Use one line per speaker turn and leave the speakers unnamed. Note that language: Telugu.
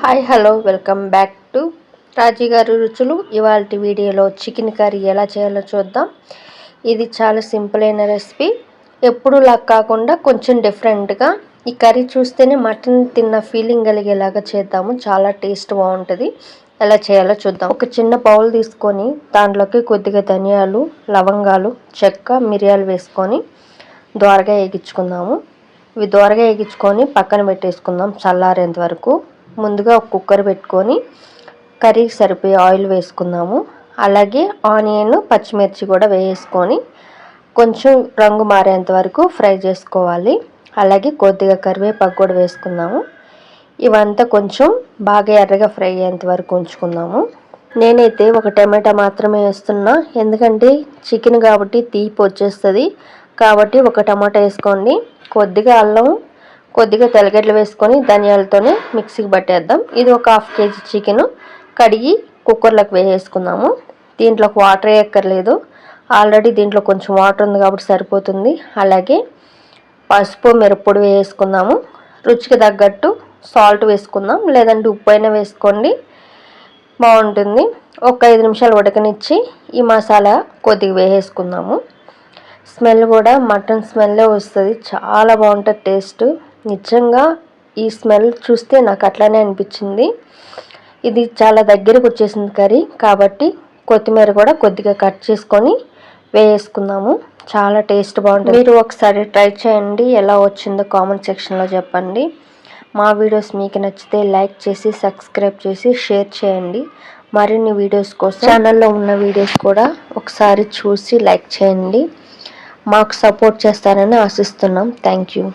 Hi hello welcome back to Raji గారి రుచులు. ఇవాళ వీడియోలో చికెన్ కర్రీ ఎలా చేయాలో చూద్దాం. ఇది చాలా సింపుల్ అయిన రెసిపీ. ఎప్పుడు కాకుండా కొంచెం డిఫరెంట్గా ఈ కర్రీ చూస్తేనే మటన్ తిన్న ఫీలింగ్ కలిగేలాగా చేద్దాము. చాలా టేస్ట్ బాగుంటుంది. ఎలా చేయాలో చూద్దాం. ఒక చిన్న బౌల్ తీసుకొని దాంట్లోకి కొద్దిగా ధనియాలు లవంగాలు చెక్క మిరియాలు వేసుకొని దోరగా వేగించుకుందాము. ఇవి దోరగా వేగించుకొని పక్కన పెట్టేసుకుందాం చల్లారేంత వరకు. ముందుగా ఒక కుక్కర్ పెట్టుకొని కర్రీకి సరిపోయే ఆయిల్ వేసుకుందాము. అలాగే ఆనియన్ పచ్చిమిర్చి కూడా వేసుకొని కొంచెం రంగు మారేంత వరకు ఫ్రై చేసుకోవాలి. అలాగే కొద్దిగా కరివేపాకు కూడా వేసుకుందాము. ఇవంతా కొంచెం బాగా ఎర్రగా ఫ్రై అయ్యేంత వరకు ఉంచుకుందాము. నేనైతే ఒక టమాటా మాత్రమే వేస్తున్నా. ఎందుకంటే చికెన్ కాబట్టి తీపి వచ్చేస్తుంది. కాబట్టి ఒక టమాటా వేసుకోండి. కొద్దిగా అల్లం కొద్దిగా తెల్లగడ్డలు వేసుకొని ధనియాలతోనే మిక్సీకి పట్టేద్దాం. ఇది ఒక హాఫ్ కేజీ చికెన్. కడిగి కుక్కర్లోకి వేసేసుకుందాము. దీంట్లోకి వాటర్ వేయక్కర్లేదు ఆల్రెడీ దీంట్లో కొంచెం వాటర్ ఉంది కాబట్టి సరిపోతుంది. అలాగే పసుపు మిరప్పొడి వేసుకుందాము. రుచికి తగ్గట్టు సాల్ట్ వేసుకుందాం. లేదంటే ఉప్పు అయినా వేసుకోండి. బాగుంటుంది. ఒక ఐదు నిమిషాలు ఉడకనిచ్చి ఈ మసాలా కొద్దిగా వేసేసుకుందాము. స్మెల్ కూడా మటన్ స్మెల్లే వస్తుంది. చాలా బాగుంటుంది టేస్ట్. నిజంగా ఈ స్మెల్ చూస్తే నాకు అట్లానే అనిపించింది. ఇది చాలా దగ్గరకు వచ్చేసింది కర్రీ కాబట్టి కొత్తిమీర కూడా కొద్దిగా కట్ చేసుకొని వేసుకుందాము చాలా టేస్ట్ బాగుంటుంది. మీరు ఒకసారి ట్రై చేయండి. ఎలా వచ్చిందో కామెంట్ సెక్షన్లో చెప్పండి. మా వీడియోస్ మీకు నచ్చితే లైక్ చేసి సబ్స్క్రైబ్ చేసి షేర్ చేయండి. మరిన్ని వీడియోస్ కోసం ఛానల్లో ఉన్న వీడియోస్ కూడా ఒకసారి చూసి లైక్ చేయండి. మాకు సపోర్ట్ చేస్తారని ఆశిస్తున్నాం. Thank you.